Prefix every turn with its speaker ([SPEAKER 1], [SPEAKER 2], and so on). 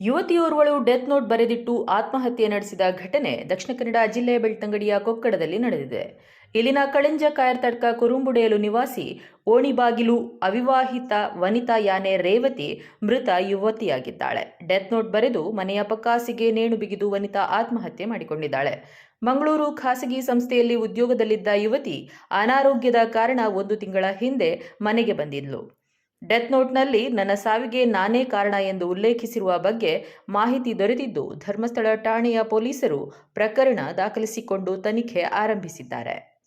[SPEAKER 1] ಯುವತಿಯೋರ್ವಳು death note ಬರೆದಿಟ್ಟು ಆತ್ಮಹತ್ಯೆ ನಡೆಸಿದ ಘಟನೆ ದಕ್ಷಿಣ ಕನ್ನಡ ಜಿಲ್ಲೆಯ ಬೆಳ್ತಂಗಡಿಯ ಕೊಕ್ಕಡದಲ್ಲಿ ನಡೆದಿದೆ. ಇಲ್ಲಿನ ಕಳಿಂಜ ಕಾಯರ್ತಡ್ಕ ಕುರುಂಬುಡೆಯಲು ನಿವಾಸಿ ಓಣಿಬಾಗಿಲು ಅವಿವಾಹಿತ ವನಿತಾ ಯಾನೆ ರೇವತಿ ಮೃತ ಯುವತಿಯಾಗಿದ್ದಾಳೆ. ಡೆತ್ ನೋಟ್ ಬರೆದು ಮನೆಯ ಪಕ್ಕಾಸಿಗೆ ನೇಣು ಬಿಗಿದು ವನಿತಾ ಆತ್ಮಹತ್ಯೆ ಮಾಡಿಕೊಂಡಿದ್ದಾಳೆ. ಮಂಗಳೂರು ಖಾಸಗಿ ಸಂಸ್ಥೆಯಲ್ಲಿ ಉದ್ಯೋಗದಲ್ಲಿದ್ದ ಯುವತಿ ಅನಾರೋಗ್ಯದ ಕಾರಣ ಒಂದು ತಿಂಗಳ ಹಿಂದೆ ಮನೆಗೆ ಬಂದಿದ್ಲು. ಡೆತ್ ನೋಟ್ನಲ್ಲಿ ನನ್ನ ಸಾವಿಗೆ ನಾನೇ ಕಾರಣ ಎಂದು ಉಲ್ಲೇಖಿಸಿರುವ ಬಗ್ಗೆ ಮಾಹಿತಿ ದೊರೆತಿದ್ದು, ಧರ್ಮಸ್ಥಳ ಠಾಣೆಯ ಪೊಲೀಸರು ಪ್ರಕರಣ ದಾಖಲಿಸಿಕೊಂಡು ತನಿಖೆ ಆರಂಭಿಸಿದ್ದಾರೆ.